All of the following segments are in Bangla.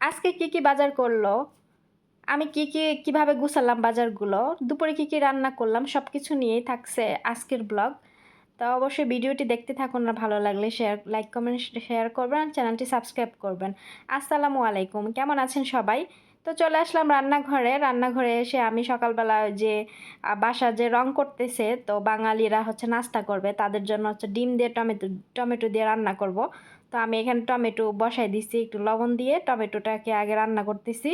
আজকে কি কি বাজার করল? আমি কি কি, কীভাবে গুছালাম বাজারগুলো? দুপুরে কি কি রান্না করলাম? সব কিছু নিয়েই থাকছে আজকের ব্লগ। তো অবশ্যই ভিডিওটি দেখতে থাকুন না, ভালো লাগলে শেয়ার লাইক কমেন্ট শেয়ার করবেন আর চ্যানেলটি সাবস্ক্রাইব করবেন। আসসালামু আলাইকুম, কেমন আছেন সবাই? তো চলে আসলাম রান্নাঘরে। রান্নাঘরে এসে আমি সকালবেলা যে বাসা যে রং করতেছে, তো বাঙালিরা হচ্ছে নাস্তা করবে। তাদের জন্য হচ্ছে ডিম দিয়ে টমেটো টমেটো দিয়ে রান্না করব। তো আমি এখানে টমেটো বসাই দিছি, একটু লবণ দিয়ে টমেটোটাকে আগে রান্না করতেছি।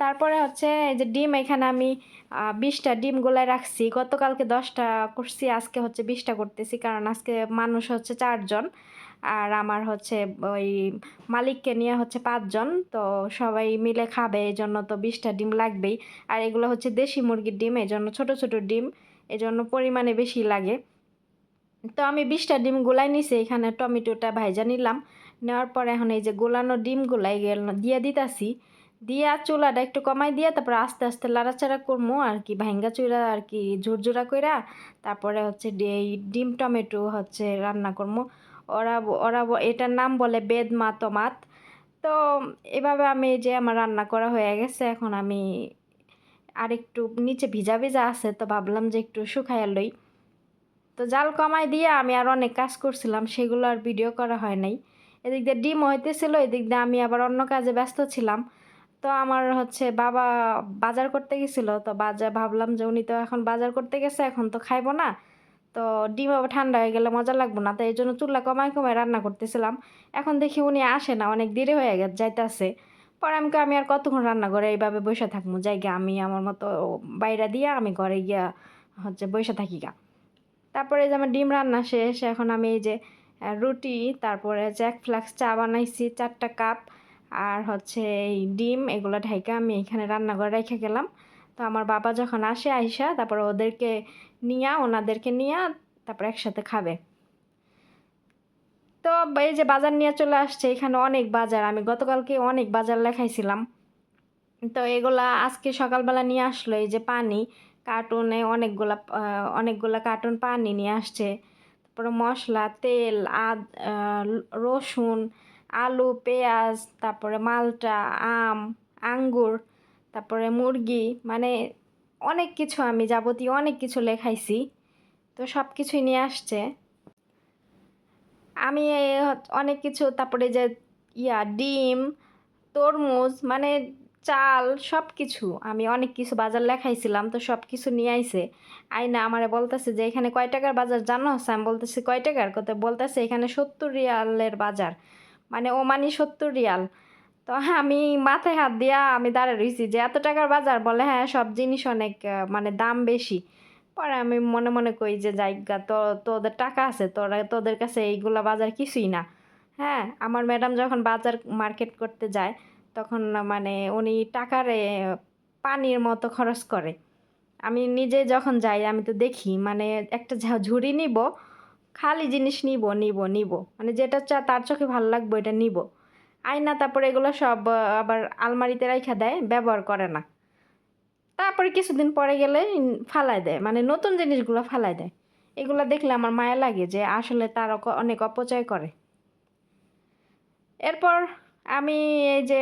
তারপরে হচ্ছে এই যে ডিম, এখানে আমি বিশটা ডিম গোলায় রাখছি। গতকালকে দশটা করছি, আজকে হচ্ছে বিশটা করতেছি, কারণ আজকে মানুষ হচ্ছে চারজন, আর আমার হচ্ছে ওই মালিককে নিয়ে হচ্ছে পাঁচজন, তো সবাই মিলে খাবে এই জন্য তো বিশটা ডিম লাগবেই। আর এগুলো হচ্ছে দেশি মুরগির ডিম এই জন্য ছোটো ছোটো ডিম এই জন্য পরিমাণে বেশি লাগে। তো আমি বিশটা ডিম গোলাই নিছি, এখানে টমেটোটা ভাইজা নিলাম। নেওয়ার পরে এখন এই যে গোলানো ডিম গোলাই গেল দিয়ে দিতাছি। দিয়া চুলাটা একটু কমাই দিয়া তারপরে আস্তে আস্তে লাড়াচাড়া করব আর কি ভাঙ্গা চুরা আর কি ঝুরঝুরা কইরা তারপরে হচ্ছে এই ডিম টমেটো হচ্ছে রান্না করব ওরা ওরা এটার নাম বলে বেদ মাতমাত তো এভাবে আমি যে আমার রান্না করা হয়ে গেছে, এখন আমি আর একটু নিচে ভিজা ভিজা আছে, তো ভাবলাম যে একটু শুকাইয়া লই। তো জাল কমাই দিয়ে আমি আর অনেক কাজ করছিলাম, সেগুলো আর ভিডিও করা হয় নাই। এদিক দিয়ে ডিম হইতেছিল, এদিক দিয়ে আমি আবার অন্য কাজে ব্যস্ত ছিলাম। তো আমার হচ্ছে বাবা বাজার করতে গেছিল, তো বাজার ভাবলাম যে উনি তো এখন বাজার করতে গেছে, এখন তো খাইবো না। তো ডিম আবার ঠান্ডা হয়ে গেলে মজা লাগবে না তাই এই জন্য চুল্লা কমায় কমায় রান্না করতেছিলাম। এখন দেখি উনি আসে না, অনেক দেরি হয়ে গেছে, যাইতেছে। পরে আমাকে আমি আর কতক্ষণ রান্না করে এইভাবে বসে থাকব? জায়গা আমি আমার মতো বাইরে দিয়ে আমি ঘরে গিয়া হচ্ছে বসে থাকি গা। তারপরে যে আমার ডিম রান্না শেষ, এখন আমি এই যে রুটি, তারপরে জ্যাক ফ্লাক্স চা বানাইছি, চারটা কাপ, আর হচ্ছে এই ডিম, এগুলো ঢাইকা আমি এখানে রান্নাঘরে রেখে গেলাম। তো আমার বাবা যখন আসে, আইসা, তারপর ওদেরকে নিয়া, ওনাদেরকে নিয়া, তারপর একসাথে খাবে। তো এই যে বাজার নিয়ে চলে আসছে, এখানে অনেক বাজার, আমি গতকালকে অনেক বাজার লেখাইছিলাম তো এগুলা আজকে সকালবেলা নিয়ে আসলো এই যে পানি কার্টুনে অনেকগুলা অনেকগুলা কার্টুন পানি নিয়ে আসছে। তারপরে মশলা, তেল, আদ রসুন, আলু, পেঁয়াজ, তারপরে মালটা, আম, আঙ্গুর, তারপরে মুরগি মানে অনেক কিছু আমি যাবতীয় অনেক কিছু লেখাইছি। তো সব কিছুই নিয়ে আসছে। আমি অনেক কিছু, তারপরে যে, ইয়া, ডিম, তরমুজ মানে চাল সব কিছু আমি অনেক কিছু বাজার লেখাইছিলাম, তো সব কিছু নিয়ে আইছে। আইনা আমারে বলতেছে যে, এখানে কয় টাকার বাজার জানো? আমি বলতেছি, কয় টাকার? কত বলতেছে এখানে সত্তর রিয়ালের বাজার। মানে ও মানি সত্তর রিয়াল। তো হ্যাঁ আমি মাথায় হাত দিয়া আমি দাঁড়িয়ে রয়েছি যে, এত টাকার বাজার? বলে হ্যাঁ সব জিনিস অনেক মানে দাম বেশি। পরে আমি মনে মনে কই যে, যাইগা, তো, তোদের টাকা আছে, তোরা, তোদের কাছে এইগুলা বাজার কিছুই না। হ্যাঁ আমার ম্যাডাম যখন বাজার মার্কেট করতে যায় তখন মানে উনি টাকারে পানির মতো খরচ করে। আমি নিজে যখন যাই, আমি তো দেখি মানে একটা ঝুড়ি নিব, খালি জিনিস নিব নিব নিব। মানে যেটা চা, তার চোখে ভালো লাগবে এটা নিব। আয়না, তারপরে এগুলো সব আবার আলমারিতে রাইখা দেয়, ব্যবহার করে না। তারপরে কিছুদিন পরে গেলে ফালাই দেয় মানে নতুন জিনিসগুলো ফালাই দেয়। এগুলো দেখলে আমার মায়া লাগে যে, আসলে তার অনেক অপচয় করে। এরপর আমি এই যে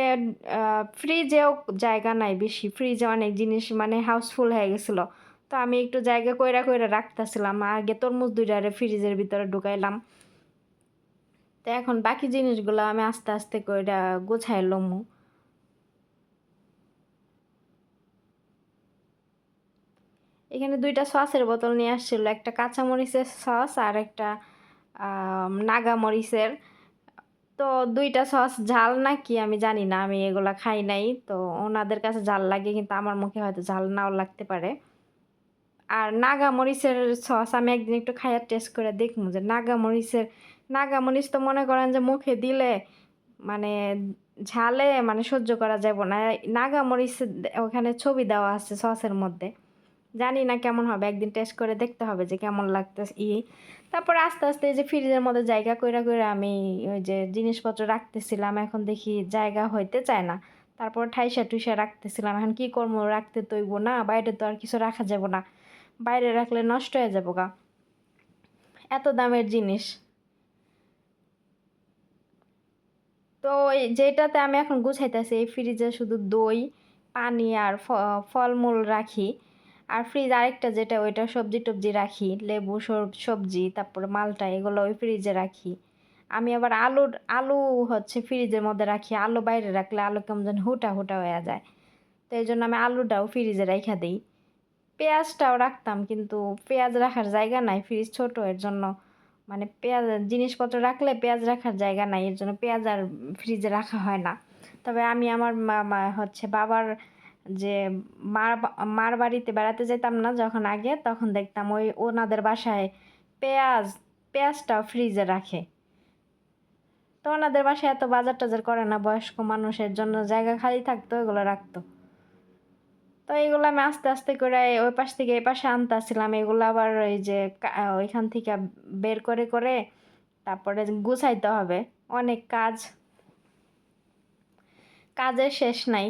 ফ্রিজেও জায়গা নাই বেশি। ফ্রিজে অনেক জিনিস মানে হাউসফুল হয়ে গেছিল। তো আমি একটু জায়গা কইরা কইরা রাখতেছিলাম। আগে তরমুজ দুইটারে ফ্রিজের ভিতরে ঢুকাইলাম। তো এখন বাকি জিনিসগুলো আমি আস্তে আস্তে কইরা গোছাই লমু। এখানে দুইটা সসের বোতল নিয়ে আসছিল। একটা কাঁচামরিচের সস আর একটা নাগা মরিচের। তো দুইটা সস ঝাল নাকি আমি জানি না, আমি এগুলা খাই নাই। তো ওনাদের কাছে ঝাল লাগে, কিন্তু আমার মুখে হয়তো ঝাল নাও লাগতে পারে। আর নাগা মরিচের সস আমি একদিন একটু খাইয়া টেস্ট করে দেখব যে নাগা মরিচের নাগা মরিচ তো মনে করেন যে মুখে দিলে মানে ঝালে মানে সহ্য করা যাবে না। নাগা মরিচের ওখানে ছবি দেওয়া আছে সসের মধ্যে। জানি না কেমন হবে, একদিন টেস্ট করে দেখতে হবে যে কেমন লাগতে ই। তারপরে আস্তে আস্তে যে ফ্রিজের মধ্যে জায়গা কইরা কইরা আমি ওই যে জিনিসপত্র রাখতেছিলাম, এখন দেখি জায়গা হইতে চায় না। তারপর ঠাইসা টুইসা রাখতেছিলাম, এখন কি করব? রাখতে তৈব না, বাইরে তো আর কিছু রাখা যাব না। বাইরে রাখলে নষ্ট হয়ে যাব গা। এত দামের জিনিস। তো যেটাতে আমি এখন গুছাইতেছি, এই ফ্রিজে শুধু দই, পানি আর ফলমূল রাখি। আর ফ্রিজ আরেকটা যেটা, ওইটা সবজি টবজি রাখি, লেবু সবজি, তারপরে মালটা, এগুলো ওই ফ্রিজে রাখি। আমি আবার আলুর আলু হচ্ছে ফ্রিজের মধ্যে রাখি, আলু বাইরে রাখলে আলু কেমন যেন হুটা হুটা হয়ে যায়। তো এই জন্য আমি আলুটাও ফ্রিজে রেখে দিই। পেঁয়াজটাও রাখতাম, কিন্তু পেঁয়াজ রাখার জায়গা নাই ফ্রিজ ছোট, এর জন্য মানে পেঁয়াজ, জিনিসপত্র রাখলে পেঁয়াজ রাখার জায়গা নাই, এর জন্য পেঁয়াজ আর ফ্রিজে রাখা হয় না। তবে আমি আমার মা- হচ্ছে বাবার যে মার মার বাড়িতে বেড়াতে যেতাম না যখন আগে, তখন দেখতাম ওই ওনাদের বাসায় পেঁয়াজ, পেঁয়াজটাও ফ্রিজে রাখে। তো ওনাদের বাসায় এত বাজার টাজার করে না, বয়স্ক মানুষের জন্য জায়গা খালি থাকতো এগুলো রাখতো। তো এগুলো আমি আস্তে আস্তে করে ওই পাশ থেকে এই পাশে আনতেছিলাম, এগুলো আবার ওই যে ওইখান থেকে বের করে করে তারপরে গুছাইতে হবে। অনেক কাজ, কাজের শেষ নাই।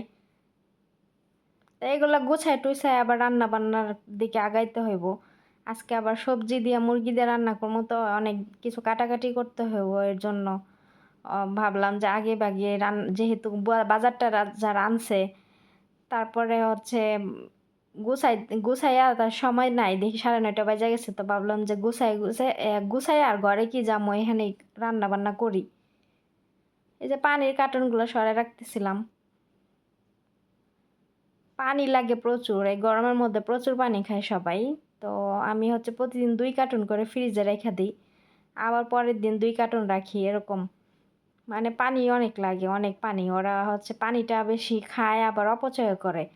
তো এগুলো গুছাই টুছাই আবার রান্না বান্নার দিকে আগাইতে হইব। আজকে আবার সবজি দিয়ে মুরগি দিয়ে রান্না করব তো অনেক কিছু কাটাকাটি করতে হইব এর জন্য। ভাবলাম যে আগে বাগিয়ে রান, যেহেতু বাজারটা রা- যারা আনছে, তারপরে হচ্ছে গুছাই, গুছাইয়া তার সময় নাই, দেখি সাড়ে নয়টা বাজে গেছে, তো ভাবলাম যে গুছাই গুছাই গুছাই আর ঘরে কি যাব এখানে রান্না বান্না করি। এই যে পানির কার্টুনগুলো সরাই রাখতেছিলাম। পানি লাগে প্রচুর, এই গরমের মধ্যে প্রচুর পানি খায় সবাই। তো আমি হচ্ছে প্রতিদিন দুই কার্টুন করে ফ্রিজে রেখে দিই। আবার পরের দিন দুই কার্টুন রাখি, এরকম। মানে পানি অনেক লাগে, অনেক পানি। ওরা হচ্ছে পানিটা বেশি খায়, আবার অপচয় করে।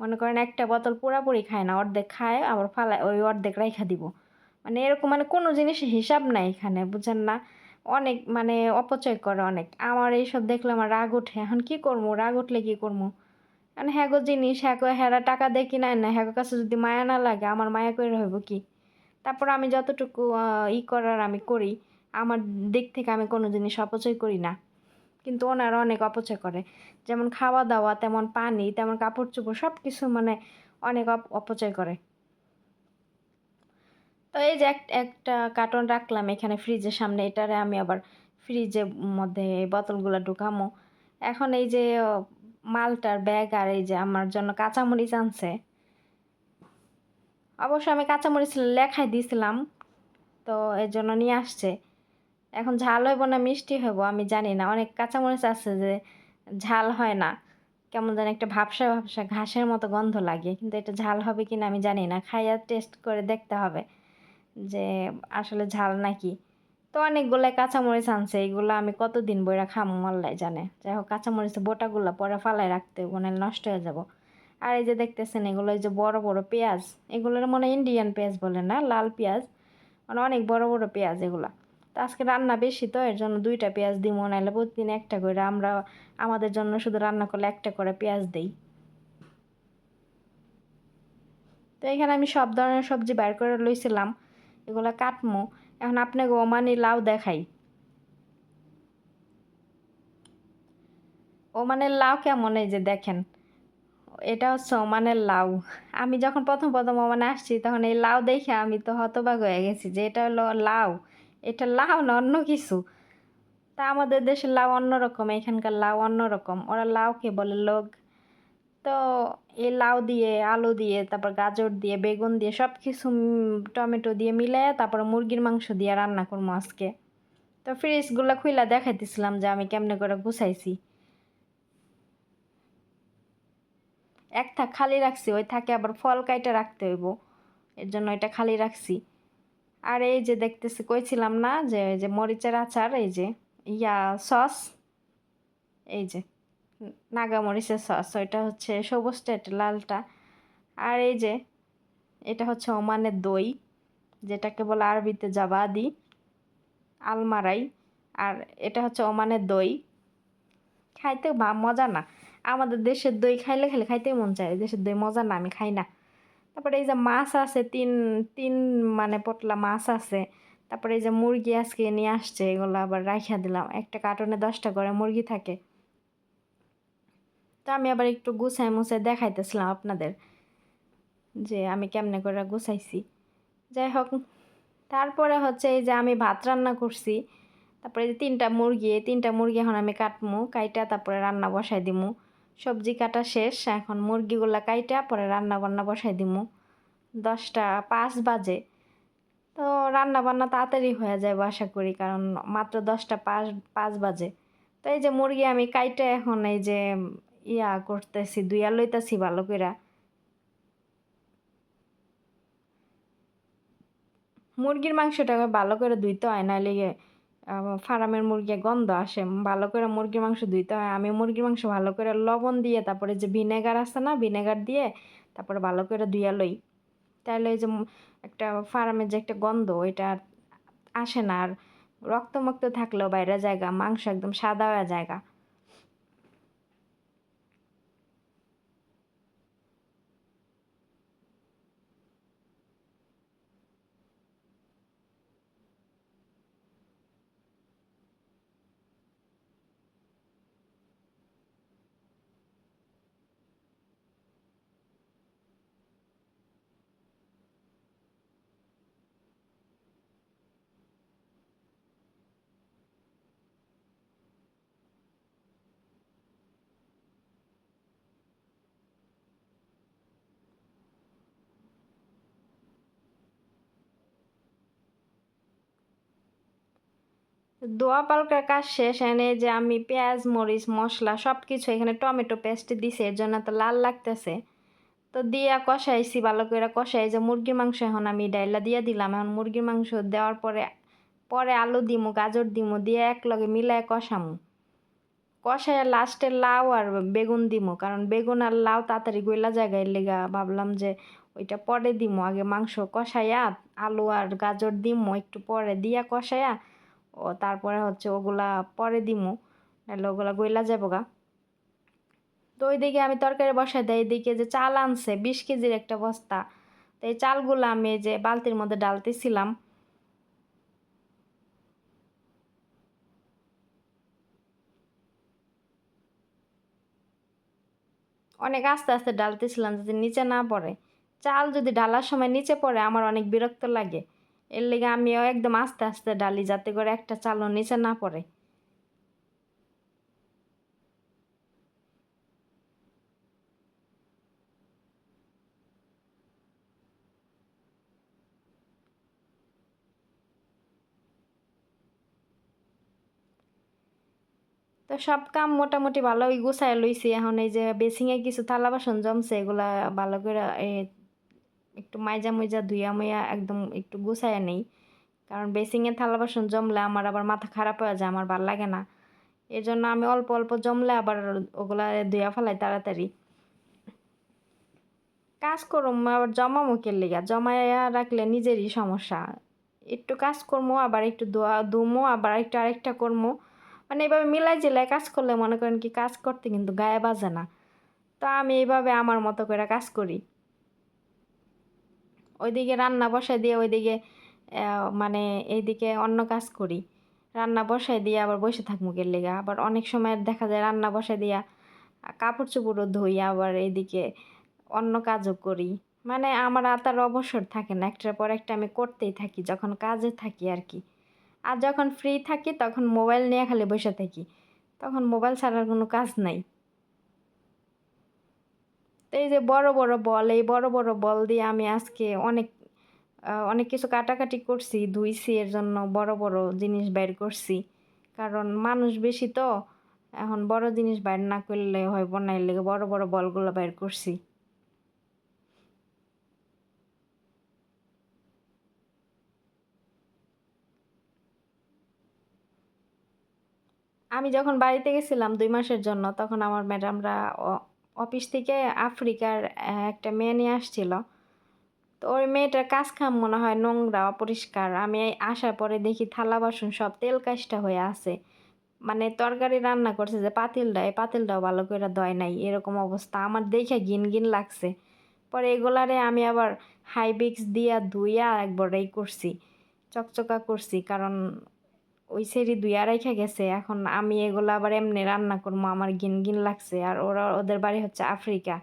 মনে করেন একটা বোতল পুরাপুরি খায় না, অর্ধেক খায়, আবার ফালায়, ওই অর্ধেক রেখা দিব। মানে এরকম মানে কোনো জিনিসের হিসাব নাই এখানে, বুঝেন না? অনেক মানে অপচয় করে অনেক। আমার এইসব দেখলে আমার রাগ ওঠে। এখন কি করব? রাগ উঠলে কী করব? মানে হ্যাগো জিনিস হ্যাগো হ্যারা টাকা দিয়ে কিনায় না হ্যাগো কাছে যদি মায়া না লাগে, আমার মায়া করে হইব কি? তারপর আমি যতটুকু ই করার আমি করি, আমার দিক থেকে আমি কোনো জিনিস অপচয় করি না। কিন্তু ওনারা অনেক অপচয় করে। যেমন খাওয়া দাওয়া তেমন পানি, তেমন কাপড় চোপড় সব কিছু মানে অনেক অপ- অপচয় করে। তো এই যে এক- একটা কার্টন রাখলাম এখানে ফ্রিজের সামনে, এটারে আমি আবার ফ্রিজের মধ্যে বোতলগুলো ঢুকামো। এখন এই যে মালটার ব্যাগ আর এই যে আমার জন্য কাঁচামরিচ আনছে। অবশ্য আমি কাঁচামরিচ লেখাই দিয়েছিলাম তো এর জন্য নিয়ে আসছে। এখন ঝাল হইব না মিষ্টি হইব, আমি জানি না। অনেক কাঁচামরিচ আছে যে ঝাল হয় না। কেমন যেন একটা ভাবসা ভাবসা ঘাসের মতো গন্ধ লাগে, কিন্তু এটা ঝাল হবে কি না আমি জানি না। খাইয়া টেস্ট করে দেখতে হবে যে আসলে ঝাল নাকি। তো অনেকগুলো কাঁচামরিচ আনছে এইগুলো আমি কতদিন বইরা খামো আল্লাহ জানে। যাই হোক কাঁচামরিচের বোটাগুলো পরে ফালাই রাখতে মানে নষ্ট হয়ে যাব। আর এই যে দেখতেছেন, এগুলো এই যে বড় বড় পেঁয়াজ, এগুলোর মনে ইন্ডিয়ান পেঁয়াজ বলে না, লাল পেঁয়াজ মানে অনেক বড় বড় পেঁয়াজ এগুলা। তো আজকে রান্না বেশি তো, এর জন্য দুইটা পেঁয়াজ দিব নাহলে প্রতিদিন একটা করে। আমরা, আমাদের জন্য শুধু রান্না করলে একটা করে পেঁয়াজ দেই। তো এখানে আমি সব ধরনের সবজি বের করে লইছিলাম, এগুলা কাটমো। এখন আপনাকে ওমানি লাউ দেখাই। ওমানের লাউ কেমন এই যে দেখেন? এটা হচ্ছে ওমানের লাউ। আমি যখন প্রথম প্রথম ওমানে আসছি, তখন এই লাউ দেখে আমি তো হতবাক হয়ে গেছি যে এটা হলো লাউ। এটা লাউ না অন্য কিছু। তা আমাদের দেশের লাউ অন্যরকম, এখানকার লাউ অন্যরকম। ওরা লাউকে বলে লোক। তো এই লাউ দিয়ে, আলু দিয়ে, তারপর গাজর দিয়ে, বেগুন দিয়ে সব কিছু টমেটো দিয়ে মিলাইয়া তারপর মুরগির মাংস দিয়ে রান্না করব আজকে। তো ফ্রিজগুলো খুইলা দেখাইতেছিলাম যে আমি কেমনে করে গুছাইছি। এক থাক খালি রাখছি, ওই থাকে আবার ফল কাইটা রাখতে হইব, এর জন্য এটা খালি রাখছি। আর এই যে দেখতেছি, কইছিলাম না যে যে মরিচের আচার, এই যে ইয়া সস, এই যে নাগা মরিচের সস ওইটা হচ্ছে সবুজটা এটা লালটা। আর এই যে, এটা হচ্ছে ওমানের দই, যেটাকে বলে আরবিতে জাবাদি, আলমারাই। আর এটা হচ্ছে ওমানের দই। খাইতে মজা না। আমাদের দেশের দই খাইলে খাইলে খাইতে মন চায়। দেশের দই মজা না, আমি খাই না। তারপরে এই যে মাছ আছে, তিন তিন মানে পটলা মাছ আছে। তারপরে এই যে মুরগি আজকে নিয়ে আসছে, এগুলো আবার রাখিয়া দিলাম। একটা কার্টনে দশটা করে মুরগি থাকে। তো আমি আবার একটু গুছাই মুছাই দেখাইতেছিলাম আপনাদের যে আমি কেমনে করে গুছাইছি। যাই হোক, তারপরে হচ্ছে এই যে আমি ভাত রান্না করছি, তারপরে যে তিনটা মুরগি তিনটা মুরগি এখন আমি কাটমু, কাইটা তারপরে রান্না বসাই দিমু। সবজি কাটা শেষ, এখন মুরগিগুলা কাইটা, পরে রান্না বান্না বসাই দিমু। দশটা পাঁচ বাজে। তো রান্না বান্না তাড়াতাড়ি হয়ে যায় আশা করি, কারণ মাত্র দশটা পাঁচ পাঁচ বাজে। তো এই যে মুরগি আমি কাইটা এখন এই যে ইয়া করতেছি, দুইয়া লইতেছি ভালো কইরা। মুরগির মাংসটা ভালো করে ধুইতে হয় না লেগে ফার্মের মুরগি গন্ধ আসে। ভালো করে মুরগির মাংস ধুইতে হয়, আমি মুরগির মাংস ভালো করে লবণ দিয়ে, তারপরে যে ভিনেগার আছে না, ভিনেগার দিয়ে, তারপরে ভালো করে ধুইয়া লই। তাহলে যে একটা ফার্মের যে একটা গন্ধ, ওইটা আসে না, আর রক্তমুক্ত থাকলেও বাইরে জায়গা, মাংস একদম সাদা হয়ে জায়গা। দোয়া পালকার কাজ শেষ এনে যে আমি পেঁয়াজ, মরিচ, মশলা সব কিছু এখানে টমেটো পেস্ট দিছে, এর জন্য তো লাল লাগতেছে। তো দিয়া কষাইছি, ভালো করে কষাই, যে মুরগির মাংস এখন আমি ডাইলা দিয়ে দিলাম। এখন মুরগির মাংস দেওয়ার পরে পরে আলু দিমু, গাজর দিমু, দিয়ে এক লগে মিলায় কষামু। কষায় লাস্টে লাউ আর বেগুন দিমু, কারণ বেগুন আর লাউ তাড়াতাড়ি গইলা জায়গায় লেগা, ভাবলাম যে ওইটা পরে দিমু। আগে মাংস কষাইয়া আলু আর গাজর দিমু, একটু পরে দিয়া কষাইয়া ও তারপরে হচ্ছে ওগুলা পরে দিমু, নাহলে ওগুলা গইলা যাব গা। তো ওইদিকে আমি তরকারি বসাই দেয় এদিকে যে চাল আনছে, বিশ কেজির একটা বস্তা। তো এই চালগুলো আমি যে বালতির মধ্যে ডালতেছিলাম। অনেক আস্তে আস্তে ডালতেছিলাম যাতে নিচে না পড়ে। চাল যদি ডালার সময় নিচে পড়ে, আমার অনেক বিরক্ত লাগে। এর লেগে আমিও একদম আস্তে আস্তে ডালি যাতে করে একটা চালন নিচে না পড়ে। তো সব কাম মোটামুটি ভালোই গুছাই লইছি। এখন এই যে বেসিংয়ে কিছু থালা বাসন জমছে, এগুলা ভালো করে একটু মাইজা মুইজা, ধুইয়া মুইয়া একদম একটু গুছাইয়া নেই। কারণ বেসিংয়ে থালা বাসন জমলে আমার আবার মাথা খারাপ হয়ে যায়, আমার ভালো লাগে না। এর জন্য আমি অল্প অল্প জমলে আবার ওগুলা ধুইয়া ফেলাই তাড়াতাড়ি। কাজ করুম, আবার জমা মুখের লেগা? জমাইয়া রাখলে নিজেরই সমস্যা। একটু কাজ করব আবার একটু ধোয়া ধুমো আবার একটু আরেকটা করব মানে এইভাবে মিলাই জিলাই কাজ করলে মনে করেন কি, কাজ করতে কিন্তু গায়ে বাজে না। তো আমি এইভাবে আমার মতো করে কাজ করি। ওইদিকে রান্না বসাই দিয়ে ওইদিকে মানে এইদিকে অন্য কাজ করি। রান্না বসাই দিয়ে আবার বসে থাকব মুখের লেগে। আবার অনেক সময় দেখা যায় রান্না বসাই দিয়া কাপড় চোপড়ও ধুই, আবার এইদিকে অন্য কাজও করি। মানে আমার আর তার অবসর থাকে না, একটার পর একটা আমি করতেই থাকি, যখন কাজে থাকি আর কি। আর যখন ফ্রি থাকি, তখন মোবাইল নিয়ে খালি বসে থাকি। তখন মোবাইল ছাড়ার কোনো কাজ নাই। এই যে বড় বড় বল, এই বড় বড় বল দিয়ে আমি আজকে অনেক অনেক কিছু কাটাকাটি করছি, ধুইছি, এর জন্য বড় বড় জিনিস বের করছি। কারণ মানুষ বেশি তো, এখন বড় জিনিস বাইর না করলে হয় বনাই লেগে বড় বড় বলগুলো বের করছি। আমি যখন বাড়িতে গেছিলাম দুই মাসের জন্য, তখন আমার ম্যাডামরা অফিস থেকে আফ্রিকার একটা মেয়ে নিয়ে আসছিল। তো ওই মেয়েটার কাজ খাম মনে হয় নোংরা, অপরিষ্কার। আমি আসার পরে দেখি থালা, বাসন সব তেল কাজটা হয়ে আছে। মানে তরকারি রান্না করছে যে পাতিলটা, এই পাতিলটাও ভালো করে দয় নাই। এরকম অবস্থা। আমার দেখে গিন গিন লাগছে। পরে এগুলারে আমি আবার হাইবিক্স দিয়া ধুইয়া একবার এই করছি, চকচকা করছি। কারণ ওই সেরি দুই আড়াইখা গেছে, এখন আমি এগুলো আবার এমনি রান্না করব আমার গিন গিন লাগছে। আর ওরা ওদের বাড়ি হচ্ছে আফ্রিকা।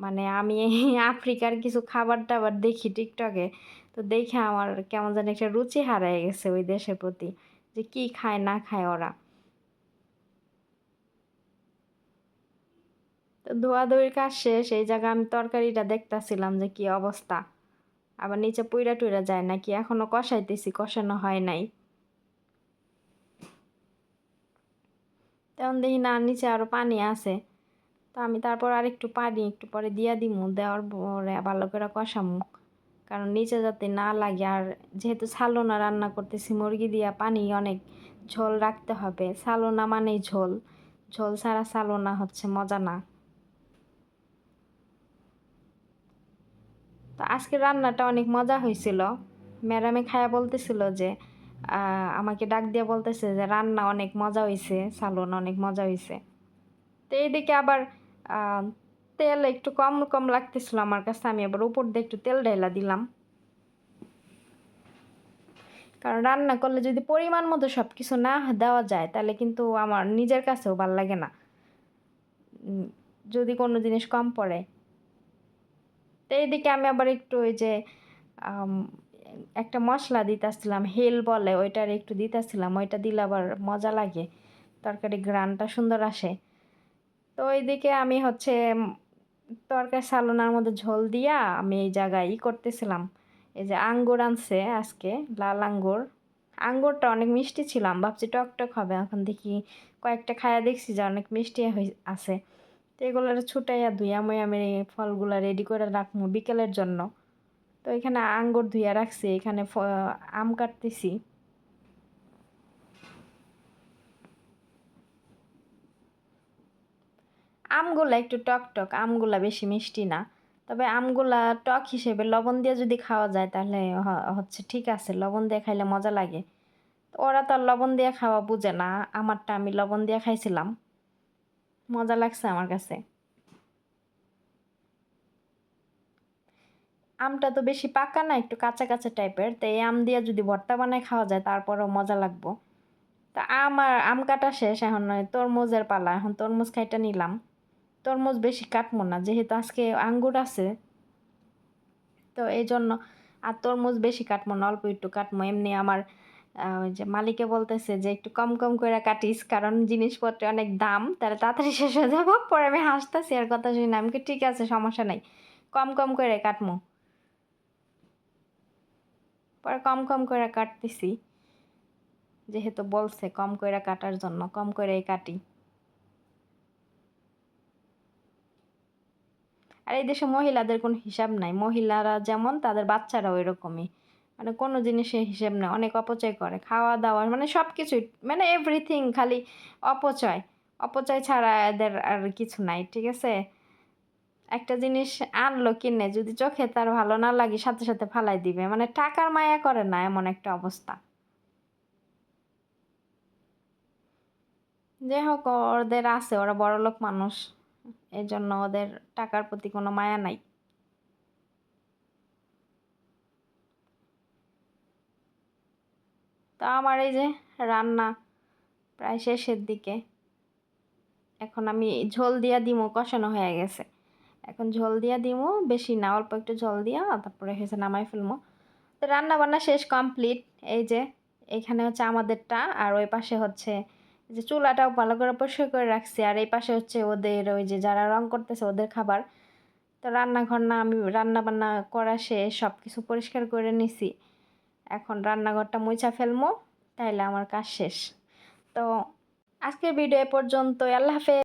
মানে আমি আফ্রিকার কিছু খাবার টাবার দেখি টিকটকে, তো দেখে আমার কেমন যেন একটা রুচি হারায় গেছে ওই দেশের প্রতি, যে কি খায়, না খায় ওরা। তো ধোয়াধুয়ির কাজ শেষ, এই জায়গায় আমি তরকারিটা দেখতাছিলাম যে কি অবস্থা। আবার নিচে পুইরা টুইরা যায় নাকি, এখনও কষাইতেছি, কষানো হয় নাই। তেমন দেখি না, নিচে আরও পানি আছে। তো আমি তারপর আর একটু পানি একটু পরে দিয়া দিমু, দেওয়ার পরে ভালো করে কষামু। কারণ নিচে যাতে না লাগে, আর যেহেতু সালোনা রান্না করতেছি, মুরগি দিয়া পানি অনেক ঝোল রাখতে হবে। সালোনা মানেই ঝোল। ঝোল ছাড়া সালোনা হচ্ছে মজা না। তো আজকে রান্নাটা অনেক মজা হয়েছিল। ম্যাডামে খায়া বলতেছিল যে আমাকে ডাক দিয়ে বলতেছে যে, রান্না অনেক মজা হয়েছে সালন অনেক মজা হয়েছে তো এইদিকে আবার তেল একটু কম কম লাগতেছিল আমার কাছে। আমি আবার উপর দিয়ে একটু তেল ঢেলা দিলাম। কারণ রান্না করলে যদি পরিমাণ মতো সব কিছু না দেওয়া যায়, তাহলে কিন্তু আমার নিজের কাছেও ভালো লাগে না। যদি কোনো জিনিস কম পড়ে। তো এইদিকে আমি আবার একটু ওই যে একটা মশলা দিতেছিলাম, হেল বলে, ওইটার একটু দিতেছিলাম, ওইটা দিলে আবার মজা লাগে তরকারি গ্রানটা সুন্দর আসে। তো ওইদিকে আমি হচ্ছে তরকারি সালোনার মধ্যে ঝোল দিয়া আমি এই জায়গায় ই করতেছিলাম, এই যে আঙ্গুর আনছে আজকে, লাল আঙ্গুর। আঙ্গুরটা অনেক মিষ্টি ছিলাম ভাবছি টক টক হবে, এখন দেখি কয়েকটা খায়া দেখছি যে অনেক মিষ্টি হয়ে আছে। তো এগুলো ছুটাইয়া ধুইয়া মই আমি ফলগুলো রেডি করে রাখব বিকেলের জন্য। তো এখানে আঙ্গুর ধুইয়া রাখছি, এখানে আম কাটতেছি। আমগুলা একটু টক টক, আমগুলা বেশি মিষ্টি না। তবে আমগুলা টক হিসেবে লবণ দিয়ে যদি খাওয়া যায় তাহলে হচ্ছে ঠিক আছে, লবণ দিয়ে খাইলে মজা লাগে। ওরা তো লবণ দিয়ে খাওয়া বুঝে না, আমারটা আমি লবণ দিয়ে খাইছিলাম। মজা লাগছে আমার কাছে। আমটা তো বেশি পাকা না, একটু কাঁচা কাঁচা টাইপের। তো এই আম দিয়ে যদি ভর্তা বানায় খাওয়া যায়, তারপরেও মজা লাগবো। তা আম আর আম কাটা শেষ, এখন নয় তরমুজের পালা। এখন তরমুজ খাইটা নিলাম। তরমুজ বেশি কাটবো না, যেহেতু আজকে আঙ্গুর আছে। তো এই জন্য আর তরমুজ বেশি কাটবো না, অল্প একটু কাটবো। এমনি আমার ওই যে মালিকে বলতেছে যে একটু কম কম করে কাটিস, কারণ জিনিসপত্রে অনেক দাম। তাহলে তাড়াতাড়ি শেষ হয়ে যাব, পরে আমি হাসতেছি, আর কথা শুনি আমি ঠিক আছে, সমস্যা নাই। কম কম করে কাটমো পরে কম কম করে কাটতেছি। যেহেতু বলছে কম করে কাটার জন্য, কম করেই কাটি। আর এই দেশে মহিলাদের কোনো হিসাব নাই। মহিলারা যেমন, তাদের বাচ্চারাও এরকমই। মানে কোনো জিনিসের হিসেব নেই। অনেক অপচয় করে। খাওয়া দাওয়া মানে সব কিছুই মানে এভরিথিং খালি অপচয়। অপচয় ছাড়া এদের আর কিছু নাই, ঠিক আছে? একটা জিনিস আনলো কিনে, যদি চোখে তার ভালো না লাগে, সাথে সাথে ফালাই দিবে। মানে টাকার মায়া করে না এমন একটা অবস্থা। যাই হোক, ওদের আছে, ওরা বড় লোক মানুষ। এই জন্য ওদের টাকার প্রতি কোনো মায়া নাই। তো আমার এই যে রান্না প্রায় শেষের দিকে। এখন আমি ঝোল দিয়া দিমো, কষানো হয়ে গেছে। এখন ঝোল দিয়া দিমো, বেশি না, অল্প একটু ঝোল দিয়া তারপরে হয়েছে নামাই ফেলব তো রান্না বান্না শেষ কমপ্লিট, এই যে এখানে হচ্ছে আমাদেরটা আর ওই পাশে হচ্ছে যে চুলাটাও ভালো করে পরিষ্কার করে রাখছি আর এই পাশে হচ্ছে ওদের ওই যে যারা রং করতেছে ওদের খাবার। তো রান্নাঘর না আমি রান্না বান্না করা শেষ সব কিছু পরিষ্কার করে নিছি। এখন রান্নাঘরটা মুছা ফেলব তাইলে আমার কাজ শেষ। তো আজকের ভিডিও এ পর্যন্ত আল্লাহ হাফেজ।